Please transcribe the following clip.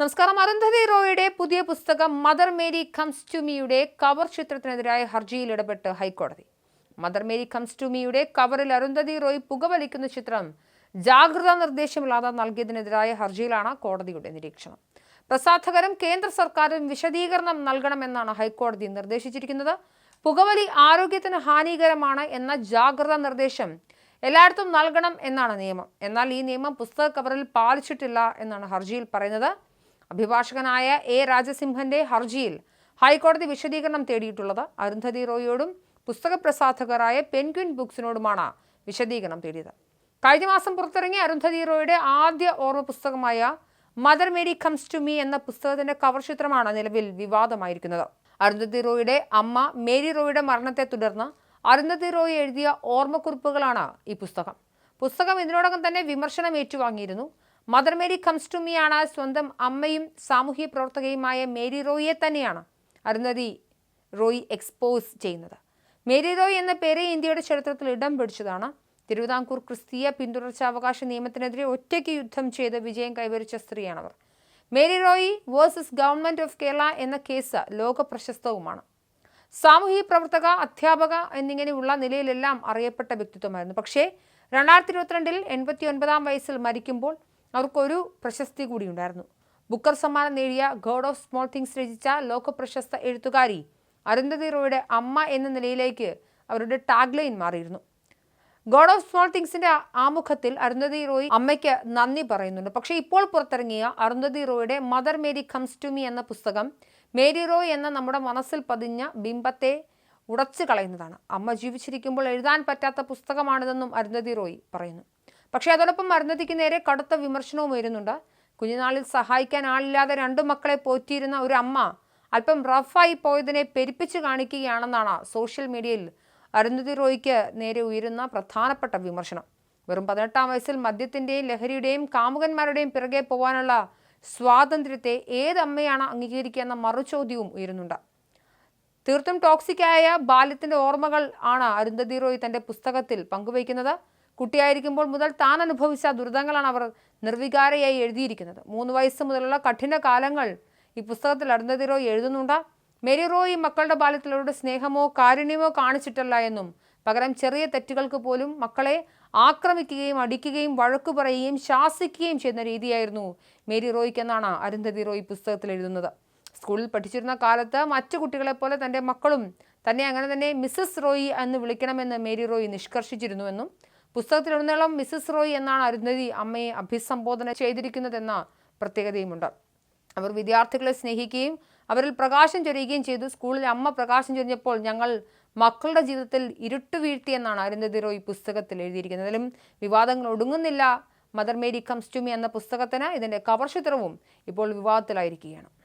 നമസ്കാരം. അരുന്ധതി റോയുടെ പുതിയ പുസ്തകം മദർ മേരി കംസ് ടു മിയുടെ കവർ ചിത്രത്തിനെതിരായ ഹർജിയിൽ ഇടപെട്ട് ഹൈക്കോടതി. മദർ മേരി കംസ് ടു മിയുടെ കവറിൽ അരുന്ധതി റോയ് പുകവലിക്കുന്ന ചിത്രം ജാഗ്രതാ നിർദ്ദേശമില്ലാതെ നൽകിയതിനെതിരായ ഹർജിയിലാണ് കോടതിയുടെ നിരീക്ഷണം. പ്രസാധകരും കേന്ദ്ര സർക്കാരും വിശദീകരണം നൽകണമെന്നാണ് ഹൈക്കോടതി നിർദ്ദേശിച്ചിരിക്കുന്നത്. പുകവലി ആരോഗ്യത്തിന് ഹാനികരമാണ് എന്ന ജാഗ്രതാ നിർദ്ദേശം എല്ലായിടത്തും നൽകണം എന്നാണ് നിയമം. എന്നാൽ ഈ നിയമം പുസ്തക കവറിൽ പാലിച്ചിട്ടില്ല എന്നാണ് ഹർജിയിൽ പറയുന്നത്. അഭിഭാഷകനായ എ രാജസിംഹന്റെ ഹർജിയിൽ ഹൈക്കോടതി വിശദീകരണം തേടിയിട്ടുള്ളത് അരുന്ധതി റോയിയോടും പുസ്തക പ്രസാധകരായ പെൻഗ്വിൻ ബുക്സിനോടുമാണ് വിശദീകരണം തേടിയത്. കഴിഞ്ഞ മാസം പുറത്തിറങ്ങിയ അരുന്ധതി റോയുടെ ആദ്യ ഓർമ്മ പുസ്തകമായ mother Mary comes to me എന്ന പുസ്തകത്തിന്റെ കവർ ചിത്രമാണ് നിലവിൽ വിവാദമായിരിക്കുന്നത്. അരുന്ധതി റോയുടെ അമ്മ മേരി റോയുടെ മരണത്തെ തുടർന്ന് അരുന്ധതി റോയ് എഴുതിയ ഓർമ്മക്കുറിപ്പുകളാണ് ഈ പുസ്തകം. പുസ്തകം ഇതിനോടകം തന്നെ വിമർശനം ഏറ്റുവാങ്ങിയിരുന്നു. Mother Mary comes to me ആണ് സ്വന്തം അമ്മയും സാമൂഹ്യ പ്രവർത്തകയുമായ മേരി റോയിയെ തന്നെയാണ് അരുന്ധതി റോയി എക്സ്പോസ് ചെയ്യുന്നത്. മേരി റോയ് എന്ന പേര് ഇന്ത്യയുടെ ചരിത്രത്തിൽ ഇടം പിടിച്ചതാണ്. തിരുവിതാംകൂർ ക്രിസ്തീയ പിന്തുടർച്ചാവകാശ നിയമത്തിനെതിരെ ഒറ്റയ്ക്ക് യുദ്ധം ചെയ്ത് വിജയം കൈവരിച്ച സ്ത്രീയാണവർ. Mary Roy versus government of Kerala എന്ന കേസ് ലോക പ്രശസ്തവുമാണ്. സാമൂഹിക പ്രവർത്തക അധ്യാപക എന്നിങ്ങനെയുള്ള നിലയിലെല്ലാം അറിയപ്പെട്ട വ്യക്തിത്വമായിരുന്നു. പക്ഷേ രണ്ടായിരത്തി ഇരുപത്തിരണ്ടിൽ എൺപത്തി ഒൻപതാം വയസ്സിൽ മരിക്കുമ്പോൾ അവർക്കൊരു പ്രശസ്തി കൂടി ഉണ്ടായിരുന്നു. ബുക്കർ സമ്മാനം നേടിയ ഗോഡ് ഓഫ് സ്മോൾ തിങ്സ് രചിച്ച ലോക പ്രശസ്ത എഴുത്തുകാരി അരുന്ധതി റോയുടെ അമ്മ എന്ന നിലയിലേക്ക് അവരുടെ ടാഗ്ലൈൻ മാറിയിരുന്നു. ഗോഡ് ഓഫ് സ്മോൾ തിങ്സിന്റെ ആമുഖത്തിൽ അരുന്ധതി റോയ് അമ്മയ്ക്ക് നന്ദി പറയുന്നുണ്ട്. പക്ഷേ ഇപ്പോൾ പുറത്തിറങ്ങിയ Arundhati റോയുടെ mother Mary comes to me എന്ന പുസ്തകം മേരി റോയ് എന്ന നമ്മുടെ മനസ്സിൽ പതിഞ്ഞ ബിംബത്തെ ഉടച്ചു കളയുന്നതാണ്. അമ്മ ജീവിച്ചിരിക്കുമ്പോൾ എഴുതാൻ പറ്റാത്ത പുസ്തകമാണിതെന്നും അരുന്ധതി റോയ് പറയുന്നു. പക്ഷേ അതോടൊപ്പം അരുന്ധതിക്ക് നേരെ കടുത്ത വിമർശനവും വരുന്നുണ്ട് കുഞ്ഞുനാളിൽ സഹായിക്കാൻ ആളില്ലാതെ രണ്ടു മക്കളെ പോറ്റിയിരുന്ന ഒരു അമ്മ അല്പം റഫായി പോയതിനെ പെരുപ്പിച്ച് കാണിക്കുകയാണെന്നാണ് സോഷ്യൽ മീഡിയയിൽ അരുന്ധതി റോയ്ക്ക് നേരെ ഉയരുന്ന പ്രധാനപ്പെട്ട വിമർശനം. വെറും പതിനെട്ടാം വയസ്സിൽ മദ്യത്തിന്റെയും ലഹരിയുടെയും കാമുകന്മാരുടെയും പിറകെ പോകാനുള്ള സ്വാതന്ത്ര്യത്തെ ഏതമ്മയാണ് അംഗീകരിക്കുക എന്ന മറുചോദ്യവും ഉയരുന്നുണ്ട്. തീർത്തും ടോക്സിക്കായ ബാല്യത്തിന്റെ ഓർമ്മകൾ ആണ് അരുന്ധതി റോയ് തന്റെ പുസ്തകത്തിൽ പങ്കുവയ്ക്കുന്നത്. കുട്ടിയായിരിക്കുമ്പോൾ മുതൽ താൻ അനുഭവിച്ച ദുരിതങ്ങളാണ് അവർ നിർവികാരയായി എഴുതിയിരിക്കുന്നത്. മൂന്ന് വയസ്സ് മുതലുള്ള കഠിന കാലങ്ങൾ ഈ പുസ്തകത്തിൽ അരുന്ധതി എഴുതുന്നുണ്ട? എഴുതുന്നുണ്ട് മേരി റോയ് മക്കളുടെ ബാല്യത്തിൽ അവരുടെ സ്നേഹമോ കാരുണ്യമോ കാണിച്ചിട്ടല്ല എന്നും പകരം ചെറിയ തെറ്റുകൾക്ക് പോലും മക്കളെ ആക്രമിക്കുകയും അടിക്കുകയും വഴക്കു പറയുകയും ശാസിക്കുകയും ചെയ്യുന്ന രീതിയായിരുന്നു മേരി റോയ്ക്ക് എന്നാണ് അരുന്ധതി റോയ് പുസ്തകത്തിൽ എഴുതുന്നത്. സ്കൂളിൽ പഠിച്ചിരുന്ന കാലത്ത് മറ്റു കുട്ടികളെപ്പോലെ തന്റെ മക്കളും തന്നെ അങ്ങനെ തന്നെ മിസ്സസ് റോയി എന്ന് വിളിക്കണമെന്ന് മേരി റോയ് നിഷ്കർഷിച്ചിരുന്നുവെന്നും പുസ്തകത്തിലുടനീളം മിസ്സസ് റോയ് എന്നാണ് അരുന്ധതി അമ്മയെ അഭിസംബോധന ചെയ്തിരിക്കുന്നതെന്ന പ്രത്യേകതയുമുണ്ട്. അവർ വിദ്യാർത്ഥികളെ സ്നേഹിക്കുകയും അവരിൽ പ്രകാശം ചൊരിയുകയും ചെയ്തു. സ്കൂളിൽ അമ്മ പ്രകാശം ചൊരിഞ്ഞപ്പോൾ ഞങ്ങൾ മക്കളുടെ ജീവിതത്തിൽ ഇരുട്ട് വീഴ്ത്തിയെന്നാണ് അരുന്ധതി റോയ് പുസ്തകത്തിൽ എഴുതിയിരിക്കുന്നത്. അതിലും വിവാദങ്ങൾ ഒടുങ്ങുന്നില്ല. മദർ മേരി കംസ് ടു എന്ന പുസ്തകത്തിന് ഇതിന്റെ കവർ ചിത്രവും ഇപ്പോൾ വിവാദത്തിലായിരിക്കുകയാണ്.